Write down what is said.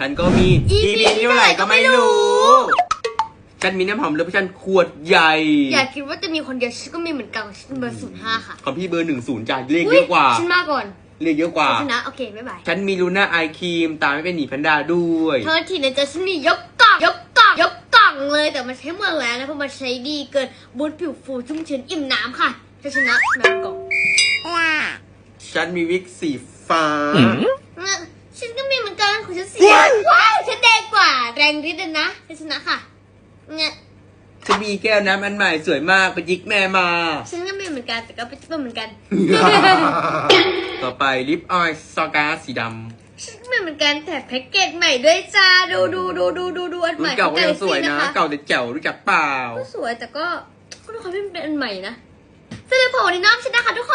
ฉันก็มี EP EP เท่าไหร่ก็ไม่รู้ ฉันมีน้ำหอมเลชั่นขวดใหญ่ อย่าคิดว่าจะมีคนเดียวฉันก็มีเหมือนกันฉันเบอร์ศูนย์ห้าค่ะของพี่เบอร์หนึ่งศูนย์จ้ะเลขเยอะกว่า ฉันมาก่อน เลขเยอะกว่า ชนะ โอเค บ๊ายบาย ฉันมีลูน่าไอครีม ตามไม่เป็นหนีแพนด้าด้วย เธอทีในใจฉันมียกกล่องยกกล่องยกกล่องเลยแต่มันใช้หมดแล้วนะเพราะมันใช้ดีเกินบูทผิวฟูชุ่มชื้นอิ่มน้ำค่ะจะชนะแบบกล่องฉันมีวิกสีฟ้า เนี่ยฉันก็มีเหมื อนกันของฉันสีว้าวฉันแดงกว่า แรงฤทธิ์เลยนะจะชนะค่ะ เนี่ยฉันมีแก้วน้ำอันใหม่สวยมากไปยิกแม่มา ฉันก็มีเหมือนกันแต่ก็เป็นก็เหมือนกันต่อไปลิปออยล์ซอกาสีดฉันก็มีเหมือนกันแต่แพ็กเกจใหม่ด้วยจ้าดูดูดูดูดูดูอันำใหรุ่ม่นเก่าก็ยังสวยนะขอเก่าแต่แจ๋วรู้จักเปล่า ก็สวยแต่ก็ก็ดูความที่มันเป็นอันใหม่นะสำหรับผมวันนี้น้องชนะคะทุกค